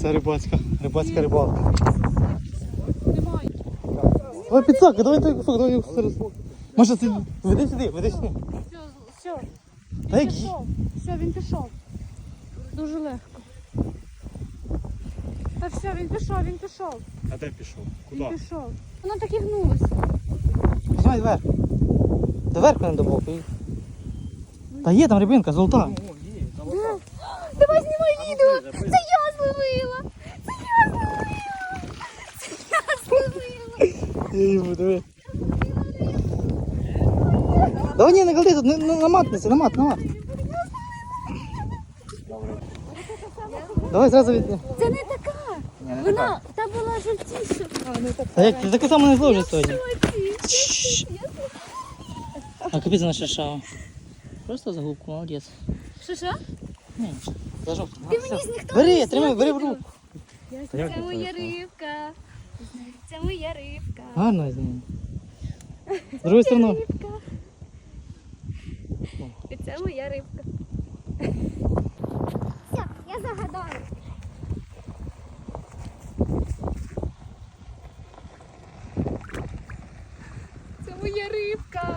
Це рибацька, рибацька рибалка. Немає. Давай підсака, давай той кусок, давай кусок. роз- Може ти веди сюди, веди сюди. Все, все. Та як пішов. Все, він пішов. Дуже легко. Та все, він пішов, він пішов. А де пішов? Він пішов. Воно так і гнулося. Знімай вверх. Доверху не до боку. Та є там рибинка, золота. Давай знімай відео. Це я зловила. Це я зловила. Це я зловила. Я її диви. Давай ні, не клади тут, на, на, на мат, на мат. Давай зразу від... Це не така. Вона та була жовтіша. Та як, ти таке саме не зложиш сьогодні. А капець на шишава. Просто за губку, молодець. Що що? Ні, за жовту. Ти мені з ніхто Бери, тримай, бери в руку. Це моя рибка. Це моя рибка. Гарно з ним. З другої сторони. Рибка. Це моя рибка. Все, я загадаю. Це моя рибка.